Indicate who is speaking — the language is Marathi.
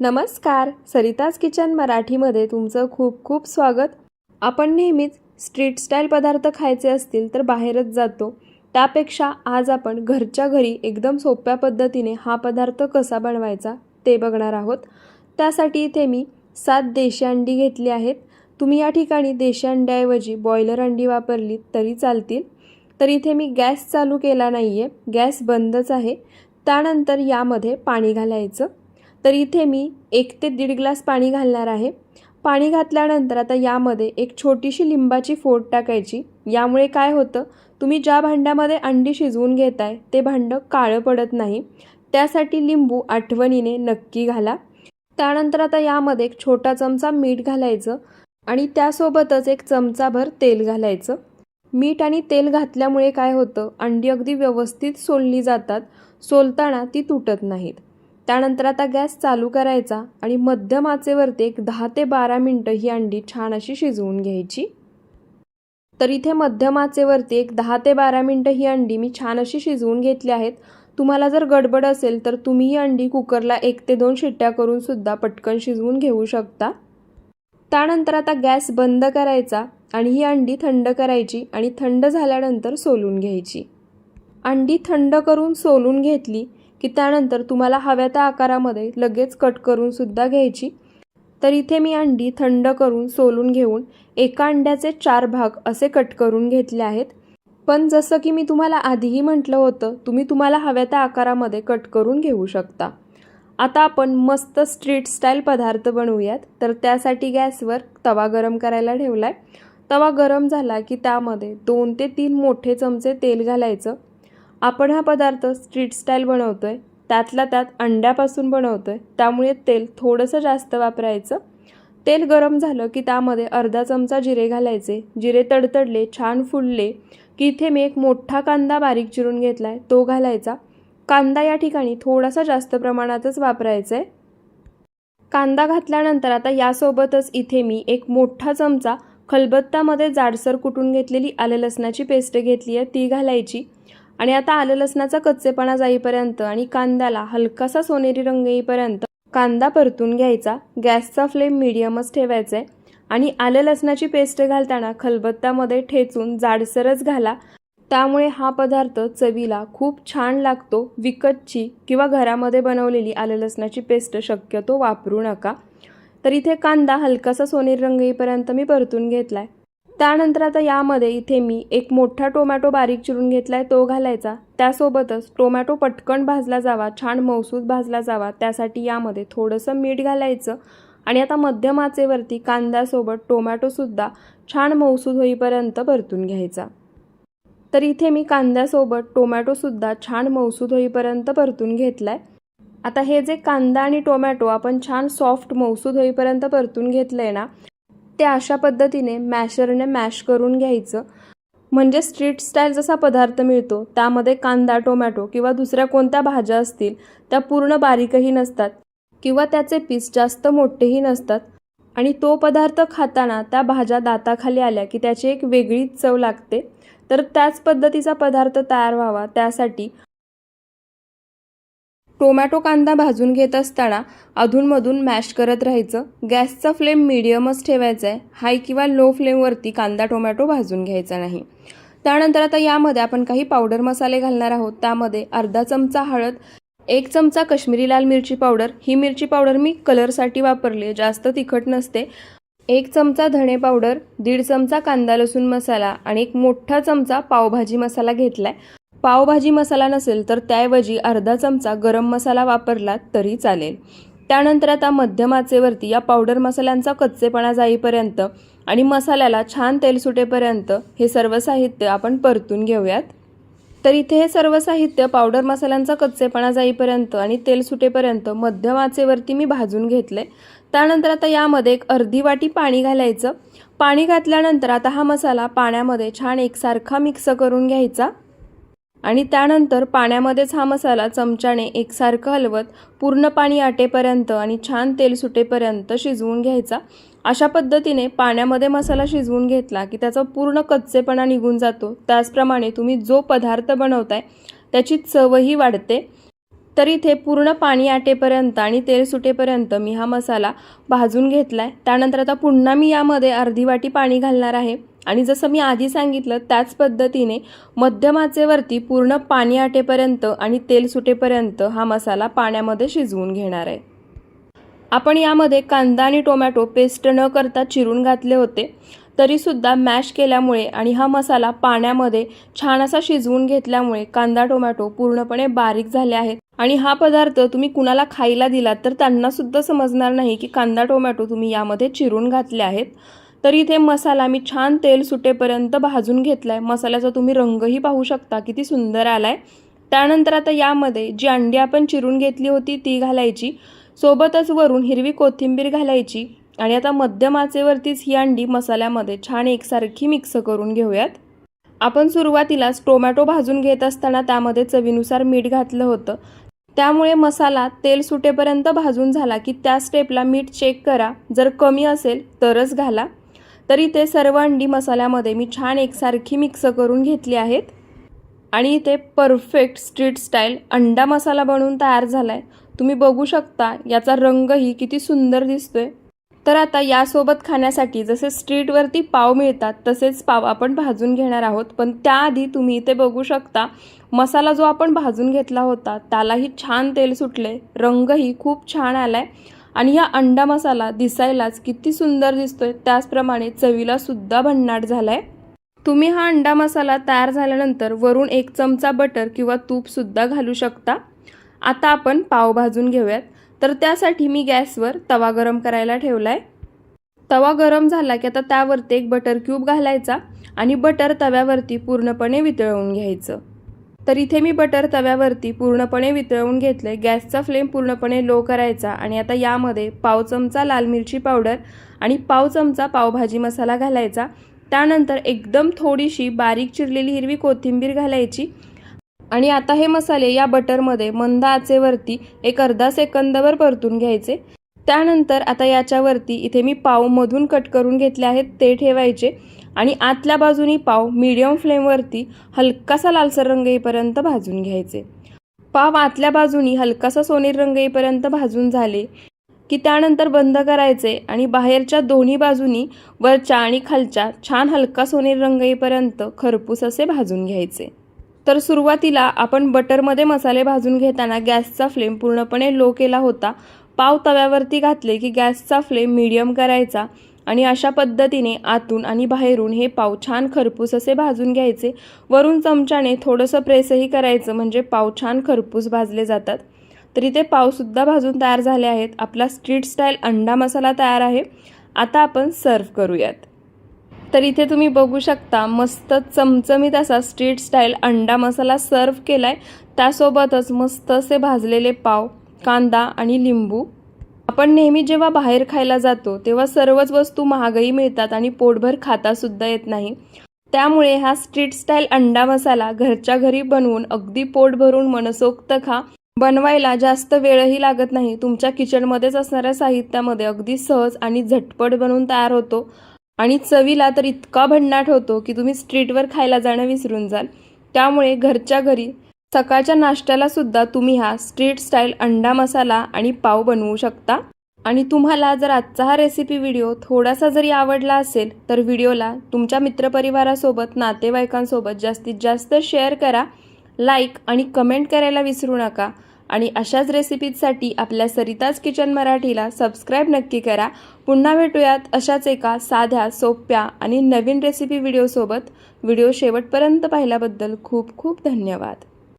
Speaker 1: नमस्कार सरिताज किचन मराठीमध्ये तुमचं खूप खूप स्वागत. आपण नेहमीच स्ट्रीट स्टाईल पदार्थ खायचे असतील तर बाहेरच जातो. त्यापेक्षा आज आपण घरच्या घरी एकदम सोप्या पद्धतीने हा पदार्थ कसा बनवायचा ते बघणार आहोत. त्यासाठी इथे मी सात देशी अंडी घेतली आहेत. तुम्ही या ठिकाणी देशी अंड्याऐवजी बॉयलर अंडी वापरली तरी चालतील. तर इथे मी गॅस चालू केला नाही आहे गॅस बंदच आहे. त्यानंतर यामध्ये पाणी घालायचं. तर इथे मी एक ते दीड ग्लास पाणी घालणार आहे. पाणी घातल्यानंतर आता यामध्ये एक छोटीशी लिंबाची फोड टाकायची. यामुळे काय होतं तुम्ही ज्या भांड्यामध्ये अंडी शिजवून घेताय ते भांडं काळं पडत नाही. त्यासाठी लिंबू आठवणीने नक्की घाला. त्यानंतर आता यामध्ये एक छोटा चमचा मीठ घालायचं आणि त्यासोबतच एक चमचाभर तेल घालायचं. मीठ आणि तेल घातल्यामुळे काय होतं अंडी अगदी व्यवस्थित सोलली जातात. सोलताना ती तुटत नाहीत. त्यानंतर आता गॅस चालू करायचा आणि मध्यम आचेवरती एक दहा ते बारा मिनटं ही अंडी छान अशी शिजवून घ्यायची. तर इथे मध्यम आचेवरती एक दहा ते बारा मिनटं ही अंडी मी छान अशी शिजवून घेतली आहेत. तुम्हाला जर गडबड असेल तर तुम्ही ही अंडी कुकरला एक ते दोन शिट्ट्या करून सुद्धा पटकन शिजवून घेऊ शकता. त्यानंतर आता गॅस बंद करायचा आणि ही अंडी थंड करायची आणि थंड झाल्यानंतर सोलून घ्यायची. अंडी थंड करून सोलून घेतली की त्यानंतर तुम्हाला हव्या त्या आकारामध्ये लगेच कट करून सुद्धा घ्यायची. तर इथे मी अंडी थंड करून सोलून घेऊन एका अंड्याचे चार भाग असे कट करून घेतले आहेत. पण जसं की मी तुम्हाला आधीही म्हटलं होतं तुम्ही तुम्हाला हव्या त्या आकारामध्ये कट करून घेऊ शकता. आता आपण मस्त स्ट्रीट स्टाईल पदार्थ बनवूयात. तर त्यासाठी गॅसवर तवा गरम करायला ठेवला आहे तवा गरम झाला की त्यामध्ये दोन ते तीन मोठे चमचे तेल घालायचं. आपण हा पदार्थ स्ट्रीट स्टाईल बनवतो आहे त्यातल्या त्यात अंड्यापासून बनवतो आहे त्यामुळे तेल थोडंसं जास्त वापरायचं. तेल गरम झालं की त्यामध्ये अर्धा चमचा जिरे घालायचे. जिरे तडतडले छान फुलले की इथे मी एक मोठा कांदा बारीक चिरून घेतला आहे तो घालायचा. कांदा या ठिकाणी थोडासा जास्त प्रमाणातच वापरायचा आहे कांदा घातल्यानंतर आता यासोबतच इथे मी एक मोठा चमचा खलबत्तामध्ये जाडसर कुटून घेतलेली आलं लसणाची पेस्ट घेतली आहे ती घालायची. आणि आता आलं लसणाचा कच्चेपणा जाईपर्यंत आणि कांद्याला हलकासा सोनेरी रंग येईपर्यंत कांदा परतून घ्यायचा. गॅसचा फ्लेम मिडियमच ठेवायचा आहे आणि आलं लसणाची पेस्ट घालताना खलबत्त्यामध्ये ठेचून जाडसरच घाला. त्यामुळे हा पदार्थ चवीला खूप छान लागतो. विकतची किंवा घरामध्ये बनवलेली आलं लसणाची पेस्ट शक्यतो वापरू नका. तर इथे कांदा हलकासा सोनेरी रंग येईपर्यंत मी परतून घेतला आहे त्यानंतर आता यामध्ये इथे मी एक मोठा टोमॅटो बारीक चिरून घेतला आहे तो घालायचा. त्यासोबतच टोमॅटो पटकन भाजला जावा छान मौसूद भाजला जावा. त्यासाठी यामध्ये थोडंसं मीठ घालायचं आणि आता मध्यम आचेवरती कांद्यासोबत टोमॅटोसुद्धा छान मौसूद होईपर्यंत परतून घ्यायचा. तर इथे मी कांद्यासोबत टोमॅटोसुद्धा छान मौसूद होईपर्यंत परतून घेतला आहे आता हे जे कांदा आणि टोमॅटो आपण छान सॉफ्ट मौसूद होईपर्यंत परतून घेतलं आहे ना ते अशा पद्धतीने मॅशरने मॅश करून घ्यायचं. म्हणजे स्ट्रीट स्टाईल जसा पदार्थ मिळतो त्यामध्ये कांदा टोमॅटो किंवा दुसऱ्या कोणत्या भाज्या असतील त्या पूर्ण बारीकही नसतात किंवा त्याचे पीस जास्त मोठेही नसतात. आणि तो पदार्थ खाताना त्या भाज्या दाताखाली आल्या की त्याची एक वेगळीच चव लागते. तर त्याच पद्धतीचा पदार्थ तयार व्हावा त्यासाठी टोमॅटो कांदा भाजून घेत असताना अधूनमधून मॅश करत राहायचं. गॅसचा फ्लेम मिडियमच ठेवायचा आहे. हाय किंवा लो फ्लेमवरती कांदा टोमॅटो भाजून घ्यायचा नाही. त्यानंतर आता यामध्ये आपण काही पावडर मसाले घालणार आहोत. त्यामध्ये अर्धा चमचा हळद एक चमचा कश्मीरी लाल मिरची पावडर. ही मिरची पावडर मी कलरसाठी वापरली जास्त तिखट नसते. एक चमचा धणे पावडर दीड चमचा कांदा लसूण मसाला आणि एक मोठा चमचा पावभाजी मसाला घेतला आहे पावभाजी मसाला नसेल तर त्याऐवजी अर्धा चमचा गरम मसाला वापरला तरी चालेल. त्यानंतर आता मध्यम आचेवरती या पावडर मसाल्यांचा कच्चेपणा जाईपर्यंत आणि मसाल्याला छान तेल सुटेपर्यंत हे सर्व साहित्य आपण परतून घेऊयात. तर इथे हे सर्व साहित्य पावडर मसाल्यांचा कच्चेपणा जाईपर्यंत आणि तेल सुटेपर्यंत मध्यम आचेवरती मी भाजून घेतले. त्यानंतर आता यामध्ये एक अर्धी वाटी पाणी घालायचं. पाणी घातल्यानंतर आता हा मसाला पाण्यामध्ये छान एकसारखा मिक्स करून घ्यायचा. आणि त्यानंतर पाण्यामध्येच हा मसाला चमच्याने एकसारखं हलवत पूर्ण पाणी आटेपर्यंत आणि छान तेल सुटेपर्यंत शिजवून घ्यायचा. अशा पद्धतीने पाण्यामध्ये मसाला शिजवून घेतला की त्याचा पूर्ण कच्चेपणा निघून जातो. त्याचप्रमाणे तुम्ही जो पदार्थ बनवताय त्याची चवही वाढते. तर इथे पूर्ण पाणी आटेपर्यंत आणि तेल सुटेपर्यंत मी हा मसाला भाजून घेतला आहे त्यानंतर आता पुन्हा मी यामध्ये अर्धी वाटी पाणी घालणार आहे. आणि जसं मी आधी सांगितलं त्याच पद्धतीने मध्यमाचेवरती पूर्ण पाणी आटेपर्यंत आणि तेल सुटेपर्यंत हा मसाला पाण्यामध्ये शिजवून घेणार आहे. आपण यामध्ये कांदा आणि टोमॅटो पेस्ट न करता चिरून घातले होते तरीसुद्धा मॅश केल्यामुळे आणि हा मसाला पाण्यामध्ये छान असा शिजवून घेतल्यामुळे कांदा टोमॅटो पूर्णपणे बारीक झाले आहेत. आणि हा पदार्थ तुम्ही कुणाला खायला दिलात तर त्यांनासुद्धा समजणार नाही की कांदा टोमॅटो तुम्ही यामध्ये चिरून घातले आहेत. तर इथे मसाला मी छान तेल सुटेपर्यंत भाजून घेतला आहे मसाल्याचा तुम्ही रंगही पाहू शकता किती सुंदर आला आहे त्यानंतर आता यामध्ये जी अंडी आपण चिरून घेतली होती ती घालायची. सोबतच वरून हिरवी कोथिंबीर घालायची. आणि आता मध्यम आचेवरतीच ही अंडी मसाल्यामध्ये छान एकसारखी मिक्स करून घेऊयात. आपण सुरुवातीलाच टोमॅटो भाजून घेत असताना त्यामध्ये चवीनुसार मीठ घातलं होतं. त्यामुळे मसाला तेल सुटेपर्यंत भाजून झाला की त्या स्टेपला मीठ चेक करा. जर कमी असेल तरच घाला. तरी ते सर्व अंडी मसाल्यामध्ये मी छान एकसारखी मिक्स करून घेतली आहेत. आणि इथे परफेक्ट स्ट्रीट स्टाईल अंडा मसाला बनवून तयार झाला आहे तुम्ही बघू शकता याचा रंगही किती सुंदर दिसतोय. तर आता यासोबत खाण्यासाठी जसे स्ट्रीटवरती पाव मिळतात तसेच पाव आपण भाजून घेणार आहोत. पण त्याआधी तुम्ही इथे बघू शकता मसाला जो आपण भाजून घेतला होता त्यालाही छान तेल सुटले रंगही खूप छान आला आहे आणि हा अंडा मसाला दिसायलाच किती सुंदर दिसतोय. त्याचप्रमाणे चवीला सुद्धा भन्नाट झालाय. तुम्ही हा अंडा मसाला तयार झाल्यानंतर वरून एक चमचा बटर किंवा तूप सुद्धा घालू शकता. आता आपण पाव भाजून घेऊयात. तर त्यासाठी मी गॅसवर तवा गरम करायला ठेवला आहे तवा गरम झाला की आता त्यावरती एक बटर क्यूब घालायचा आणि बटर तव्यावरती पूर्णपणे वितळवून घ्यायचं. तर इथे मी बटर तव्यावरती पूर्णपणे वितळवून घेतले गॅसचा फ्लेम पूर्णपणे लो करायचा आणि आता यामध्ये पाव चमचा लाल मिरची पावडर आणि पाव चमचा पावभाजी मसाला घालायचा. त्यानंतर एकदम थोडीशी बारीक चिरलेली हिरवी कोथिंबीर घालायची. आणि आता हे मसाले या बटरमध्ये मंद आचेवरती एक अर्धा सेकंदवर परतून घ्यायचे. त्यानंतर आता याच्यावरती इथे मी पाव मधून कट करून घेतले आहेत. ते ठेवायचे. आणि आतल्या बाजूनी पाव मीडियम फ्लेमवरती हलकासा लालसर रंग येईपर्यंत भाजून घ्यायचे. पाव आतल्या बाजूनी हलकासा सोनेरी रंग येईपर्यंत भाजून झाले की त्यानंतर बंद करायचे आणि बाहेरच्या दोन्ही बाजूनी वरच्या आणि खालच्या छान हलका सोनेरी रंग येईपर्यंत खरपूस असे भाजून घ्यायचे. तर सुरुवातीला आपण बटरमध्ये मसाले भाजून घेताना गॅसचा फ्लेम पूर्णपणे लो केला होता. पाव तव्यावरती घातले की गॅसचा फ्लेम मीडियम करायचा. आणि अशा पद्धतीने आतून आणि बाहेरून हे पाव छान खरपूस असे भाजून घ्यायचे. वरून चमच्याने थोडंसं प्रेसही करायचं म्हणजे पाव छान खरपूस भाजले जातात. तर इथे पावसुद्धा भाजून तयार झाले आहेत. आपला स्ट्रीट स्टाईल अंडा मसाला तयार आहे. आता आपण सर्व करूयात. तर इथे तुम्ही बघू शकता मस्त चमचमीत असा स्ट्रीट स्टाईल अंडा मसाला सर्व आहे त्यासोबतच मस्त असे भाजलेले पाव कांदा आणि लिंबू आपण नेहमी जेव्हा बाहेर खायला जातो तेव्हा सर्वच वस्तू महागही मिळतात आणि पोटभर खातासुद्धा येत नाही. त्यामुळे हा स्ट्रीट स्टाईल अंडा मसाला घरच्या घरी बनवून अगदी पोट भरून मनसोक्त खा. बनवायला जास्त वेळही लागत नाही. तुमच्या किचनमध्येच असणाऱ्या साहित्यामध्ये अगदी सहज आणि झटपट बनवून तयार होतो. आणि चवीला तर इतका भन्नाट होतो की तुम्ही स्ट्रीटवर खायला जाणं विसरून जाल. त्यामुळे घरच्या घरी सकाळच्या नाश्त्याला सुद्धा तुम्ही हा स्ट्रीट स्टाईल अंडा मसाला आणि पाव बनवू शकता. आणि तुम्हाला जर आजचा हा रेसिपी व्हिडिओ थोडासा जरी आवडला असेल तर व्हिडिओला तुमच्या मित्रपरिवारासोबत नातेवाईकांसोबत जास्तीत जास्त शेअर करा लाईक आणि कमेंट करायला विसरू नका. आणि अशाच रेसिपीजसाठी आपल्या सरिताज किचन मराठीला सबस्क्राईब नक्की करा. पुन्हा भेटूयात अशाच एका साध्या सोप्या आणि नवीन रेसिपी व्हिडिओसोबत व्हिडिओ शेवटपर्यंत पाहिल्याबद्दल खूप खूप धन्यवाद.